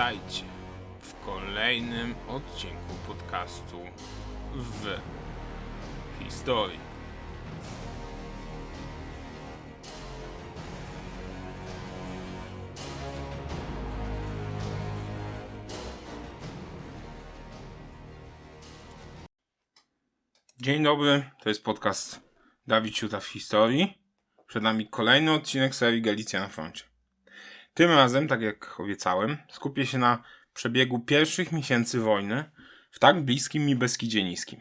Witajcie w kolejnym odcinku podcastu w historii. Dzień dobry, to jest podcast Dawid Ciuta w historii. Przed nami kolejny odcinek serii Galicja na froncie. Tym razem, tak jak obiecałem, skupię się na przebiegu pierwszych miesięcy wojny w tak bliskim mi Beskidzie Niskim.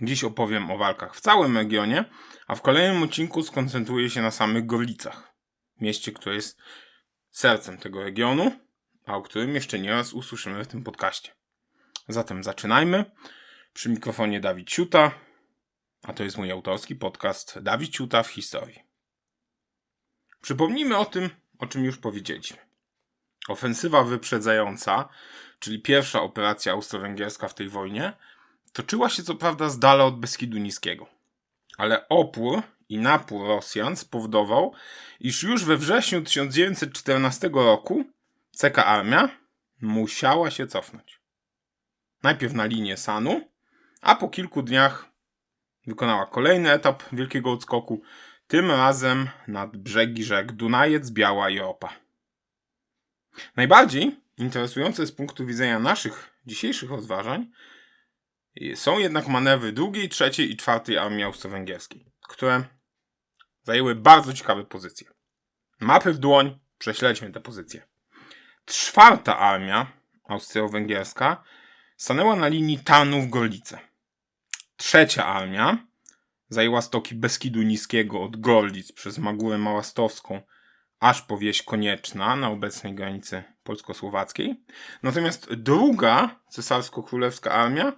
Dziś opowiem o walkach w całym regionie, a w kolejnym odcinku skoncentruję się na samych Gorlicach, mieście, które jest sercem tego regionu, a o którym jeszcze nie raz usłyszymy w tym podcaście. Zatem zaczynajmy. Przy mikrofonie Dawid Ciuta, a to jest mój autorski podcast Dawid Ciuta w historii. Przypomnijmy o tym, o czym już powiedzieliśmy. Ofensywa wyprzedzająca, czyli pierwsza operacja austro-węgierska w tej wojnie, toczyła się co prawda z dala od Beskidu Niskiego. Ale opór i napór Rosjan spowodował, iż już we wrześniu 1914 roku CK Armia musiała się cofnąć. Najpierw na linię Sanu, a po kilku dniach wykonała kolejny etap wielkiego odskoku, tym razem nad brzegi rzek Dunajec, Biała i Opa. Najbardziej interesujące z punktu widzenia naszych dzisiejszych rozważań są jednak manewry drugiej, trzeciej i czwartej armii austro-węgierskiej, które zajęły bardzo ciekawe pozycje. Mapy w dłoń, prześledźmy te pozycje. Czwarta armia austro-węgierska stanęła na linii Tarnów-Gorlice. Trzecia armia zajęła stoki Beskidu Niskiego od Gorlic przez Magurę Małastowską aż po wieś Konieczna na obecnej granicy polsko-słowackiej. Natomiast druga cesarsko-królewska armia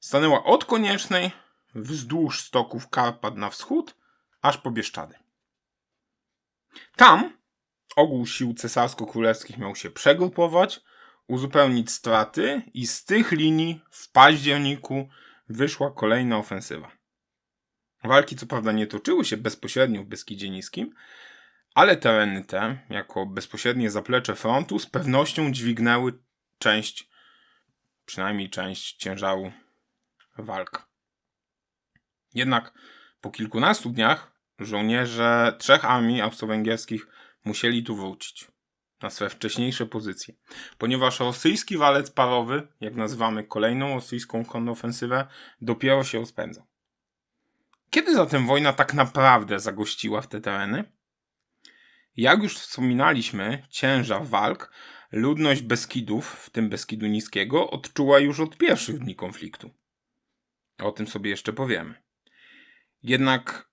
stanęła od Koniecznej wzdłuż stoków Karpat na wschód aż po Bieszczady. Tam ogół sił cesarsko-królewskich miał się przegrupować, uzupełnić straty i z tych linii w październiku wyszła kolejna ofensywa. Walki co prawda nie toczyły się bezpośrednio w Beskidzie Niskim, ale tereny te, jako bezpośrednie zaplecze frontu, z pewnością dźwignęły część, przynajmniej część ciężaru walk. Jednak po kilkunastu dniach żołnierze trzech armii austro-węgierskich musieli tu wrócić na swe wcześniejsze pozycje, ponieważ rosyjski walec parowy, jak nazywamy kolejną rosyjską kontrofensywę, dopiero się rozpędzał. Kiedy zatem wojna tak naprawdę zagościła w te tereny? Jak już wspominaliśmy, ciężar walk ludność Beskidów, w tym Beskidu Niskiego, odczuła już od pierwszych dni konfliktu. O tym sobie jeszcze powiemy. Jednak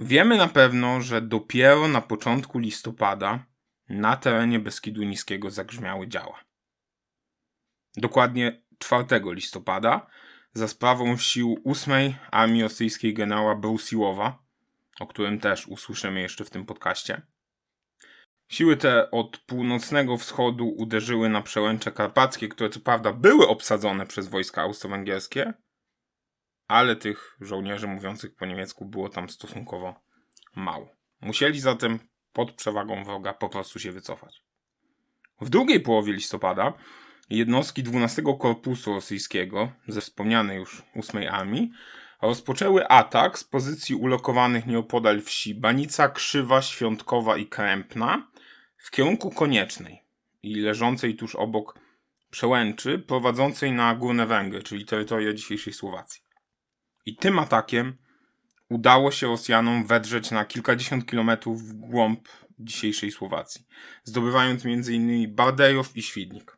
wiemy na pewno, że dopiero na początku listopada na terenie Beskidu Niskiego zagrzmiały działa. Dokładnie 4 listopada za sprawą sił 8 Armii Rosyjskiej generała Brusiłowa, o którym też usłyszymy jeszcze w tym podcaście. Siły te od północnego wschodu uderzyły na przełęcze karpackie, które co prawda były obsadzone przez wojska austro-węgierskie, ale tych żołnierzy mówiących po niemiecku było tam stosunkowo mało. Musieli zatem pod przewagą wroga po prostu się wycofać. W drugiej połowie listopada jednostki 12 Korpusu Rosyjskiego ze wspomnianej już 8 Armii rozpoczęły atak z pozycji ulokowanych nieopodal wsi Banica, Krzywa, Świątkowa i Krępna w kierunku Koniecznej i leżącej tuż obok przełęczy prowadzącej na Górne Węgry, czyli terytoria dzisiejszej Słowacji. I tym atakiem udało się Rosjanom wedrzeć na kilkadziesiąt kilometrów w głąb dzisiejszej Słowacji, zdobywając m.in. Bardejów i Świdnik.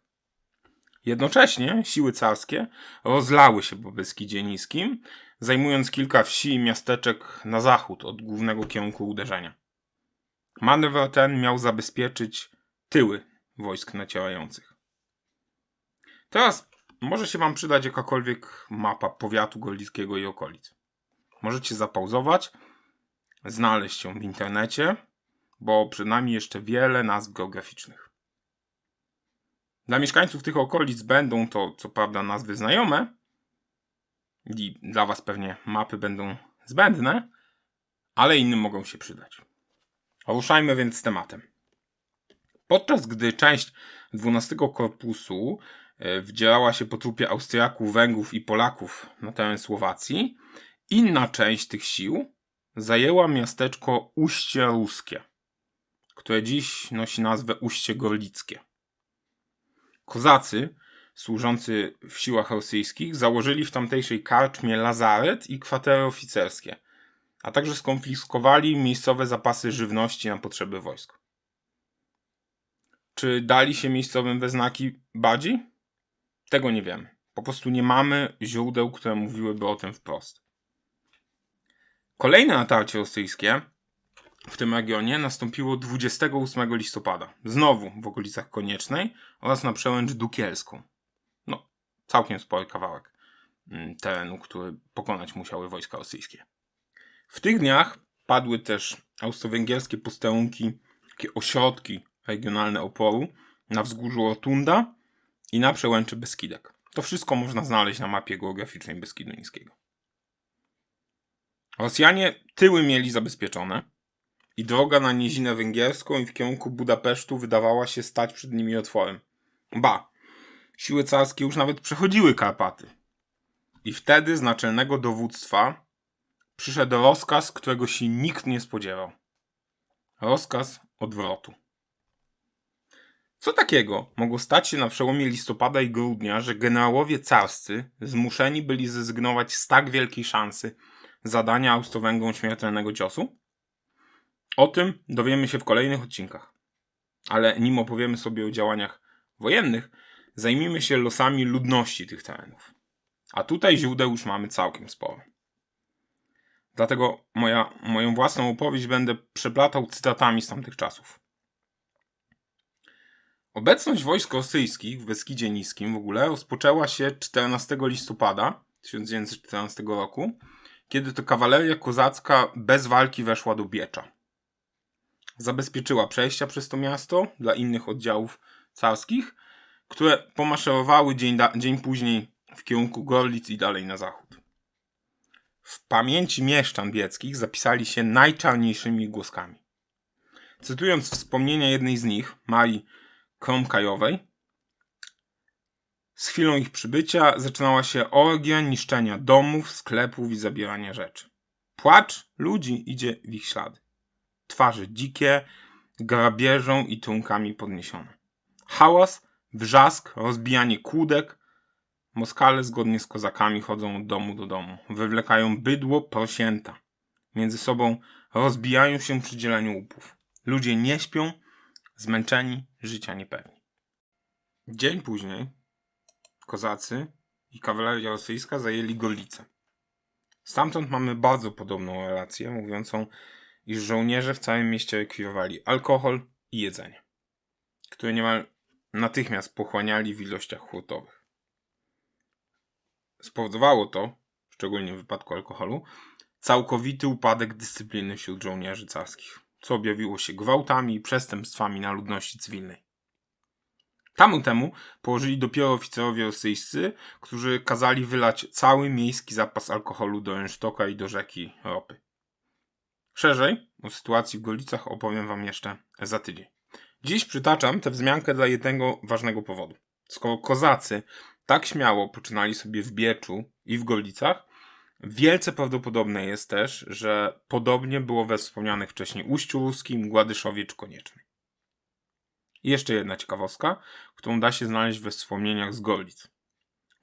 Jednocześnie siły carskie rozlały się po Beskidzie Niskim, zajmując kilka wsi i miasteczek na zachód od głównego kierunku uderzenia. Manewr ten miał zabezpieczyć tyły wojsk nacierających. Teraz może się Wam przydać jakakolwiek mapa powiatu gorlickiego i okolic. Możecie zapauzować, znaleźć ją w internecie, bo przed nami jeszcze wiele nazw geograficznych. Dla mieszkańców tych okolic będą to, co prawda, nazwy znajome i dla Was pewnie mapy będą zbędne, ale innym mogą się przydać. Ruszajmy więc z tematem. Podczas gdy część 12 Korpusu e, wdzierała się po trupie Austriaków, Węgrów i Polaków na teren Słowacji, inna część tych sił zajęła miasteczko Uście Ruskie, które dziś nosi nazwę Uście Gorlickie. Kozacy, służący w siłach rosyjskich, założyli w tamtejszej karczmie lazaret i kwatery oficerskie, a także skonfiskowali miejscowe zapasy żywności na potrzeby wojsk. Czy dali się miejscowym we znaki bardziej? Tego nie wiemy. Po prostu nie mamy źródeł, które mówiłyby o tym wprost. Kolejne natarcie rosyjskie w tym regionie nastąpiło 28 listopada, znowu w okolicach Koniecznej oraz na przełęcz Dukielską. No, całkiem spory kawałek mm, terenu, który pokonać musiały wojska rosyjskie. W tych dniach padły też austro-węgierskie posterunki, takie ośrodki regionalne oporu na wzgórzu Rotunda i na przełęczy Beskidek. To wszystko można znaleźć na mapie geograficznej Beskidu Niskiego. Rosjanie tyły mieli zabezpieczone i droga na Niezinę Węgierską i w kierunku Budapesztu wydawała się stać przed nimi otworem. Ba, siły carskie już nawet przechodziły Karpaty. I wtedy z naczelnego dowództwa przyszedł rozkaz, którego się nikt nie spodziewał. Rozkaz odwrotu. Co takiego mogło stać się na przełomie listopada i grudnia, że generałowie carscy zmuszeni byli zrezygnować z tak wielkiej szansy zadania Austro-Węgrom śmiertelnego ciosu? O tym dowiemy się w kolejnych odcinkach. Ale nim opowiemy sobie o działaniach wojennych, zajmijmy się losami ludności tych terenów. A tutaj źródeł już mamy całkiem sporo. Dlatego moja, moją własną opowieść będę przeplatał cytatami z tamtych czasów. Obecność wojsk rosyjskich w Beskidzie Niskim w ogóle rozpoczęła się 14 listopada 1914 roku, kiedy to kawaleria kozacka bez walki weszła do Biecza. Zabezpieczyła przejścia przez to miasto dla innych oddziałów carskich, które pomaszerowały dzień, dzień później w kierunku Gorlic i dalej na zachód. W pamięci mieszczan bieckich zapisali się najczarniejszymi głoskami. Cytując wspomnienia jednej z nich, Marii Kromkajowej, z chwilą ich przybycia zaczynała się orgia niszczenia domów, sklepów i zabierania rzeczy. Płacz ludzi idzie w ich ślady. Twarze dzikie, grabieżą i trunkami podniesione. Hałas, wrzask, rozbijanie kłódek. Moskale zgodnie z kozakami chodzą od domu do domu. Wywlekają bydło, prosięta. Między sobą rozbijają się przy dzieleniu łupów. Ludzie nie śpią, zmęczeni, życia niepewni. Dzień później kozacy i kawaleria rosyjska zajęli Gorlicę. Stamtąd mamy bardzo podobną relację, mówiącą, iż żołnierze w całym mieście rekwirowali alkohol i jedzenie, które niemal natychmiast pochłaniali w ilościach hurtowych. Spowodowało to, szczególnie w wypadku alkoholu, całkowity upadek dyscypliny wśród żołnierzy carskich, co objawiło się gwałtami i przestępstwami na ludności cywilnej. Tamu temu położyli dopiero oficerowie rosyjscy, którzy kazali wylać cały miejski zapas alkoholu do rynsztoka i do rzeki ropy. Szerzej o sytuacji w Golicach opowiem wam jeszcze za tydzień. Dziś przytaczam tę wzmiankę dla jednego ważnego powodu. Skoro kozacy tak śmiało poczynali sobie w Bieczu i w Golicach, wielce prawdopodobne jest też, że podobnie było we wspomnianych wcześniej Uściu Ruskim, Gładyszowie czy Koniecznej. I jeszcze jedna ciekawostka, którą da się znaleźć we wspomnieniach z Golic.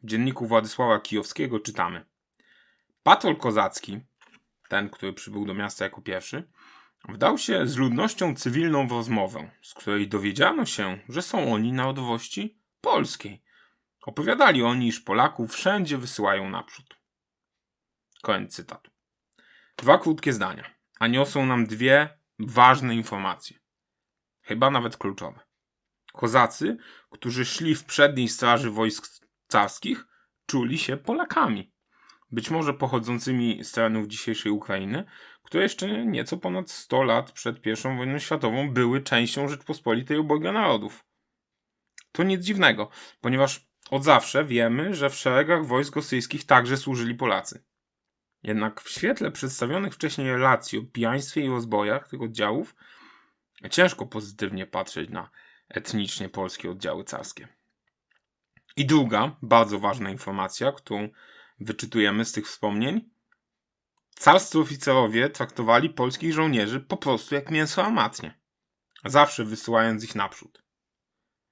W dzienniku Władysława Kijowskiego czytamy. Patrol kozacki, ten, który przybył do miasta jako pierwszy, wdał się z ludnością cywilną w rozmowę, z której dowiedziano się, że są oni narodowości polskiej. Opowiadali oni, iż Polaków wszędzie wysyłają naprzód. Koniec cytatu. Dwa krótkie zdania, a niosą nam dwie ważne informacje. Chyba nawet kluczowe. Kozacy, którzy szli w przedniej straży wojsk carskich, czuli się Polakami. Być może pochodzącymi z terenów dzisiejszej Ukrainy, które jeszcze nieco ponad 100 lat przed I wojną światową były częścią Rzeczpospolitej obojga narodów. To nic dziwnego, ponieważ od zawsze wiemy, że w szeregach wojsk rosyjskich także służyli Polacy. Jednak w świetle przedstawionych wcześniej relacji o pijaństwie i rozbojach tych oddziałów ciężko pozytywnie patrzeć na etnicznie polskie oddziały carskie. I druga, bardzo ważna informacja, którą wyczytujemy z tych wspomnień. Carscy oficerowie traktowali polskich żołnierzy po prostu jak mięso armatnie. Zawsze wysyłając ich naprzód.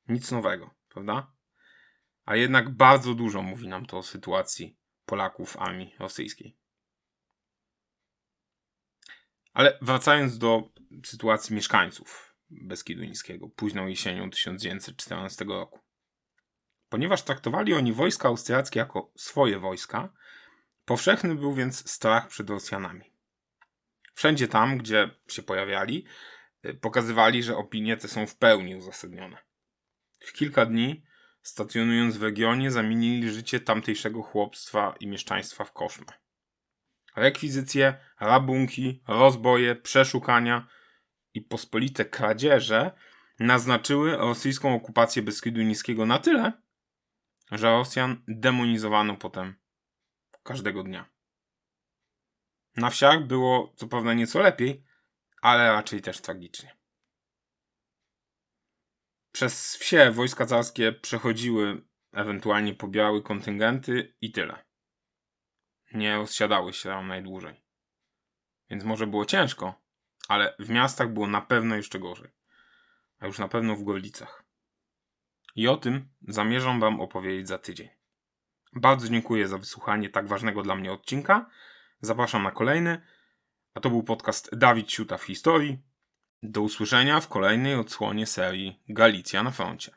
Nic nowego, prawda? A jednak bardzo dużo mówi nam to o sytuacji Polaków w armii rosyjskiej. Ale wracając do sytuacji mieszkańców Beskidu Niskiego późną jesienią 1914 roku. Ponieważ traktowali oni wojska austriackie jako swoje wojska, powszechny był więc strach przed Rosjanami. Wszędzie tam, gdzie się pojawiali, y, pokazywali, że opinie te są w pełni uzasadnione. W kilka dni, stacjonując w regionie, zamienili życie tamtejszego chłopstwa i mieszczaństwa w koszmę. Rekwizycje, rabunki, rozboje, przeszukania i pospolite kradzieże naznaczyły rosyjską okupację Beskidu Niskiego na tyle, że Rosjan demonizowano potem każdego dnia. Na wsiach było co prawda nieco lepiej, ale raczej też tragicznie. Przez wsie wojska carskie przechodziły, ewentualnie pobierały kontyngenty i tyle. Nie rozsiadały się tam najdłużej. Więc może było ciężko, ale w miastach było na pewno jeszcze gorzej. A już na pewno w Gorlicach. I o tym zamierzam Wam opowiedzieć za tydzień. Bardzo dziękuję za wysłuchanie tak ważnego dla mnie odcinka. Zapraszam na kolejny. A to był podcast Dawid Siuta w historii. Do usłyszenia w kolejnej odsłonie serii Galicja na froncie.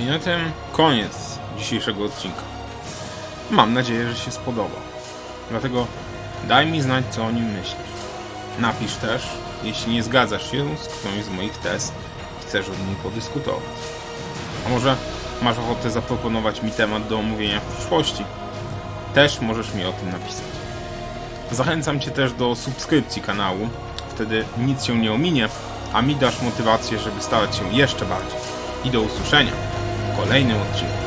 I na tym koniec dzisiejszego odcinka. Mam nadzieję, że się spodoba. Dlatego daj mi znać, co o nim myślisz. Napisz też, jeśli nie zgadzasz się z którąś z moich tez i chcesz o niej podyskutować. A może masz ochotę zaproponować mi temat do omówienia w przyszłości? Też możesz mi o tym napisać. Zachęcam Cię też do subskrypcji kanału, wtedy nic się nie ominie, a mi dasz motywację, żeby starać się jeszcze bardziej. I do usłyszenia w kolejnym odcinku.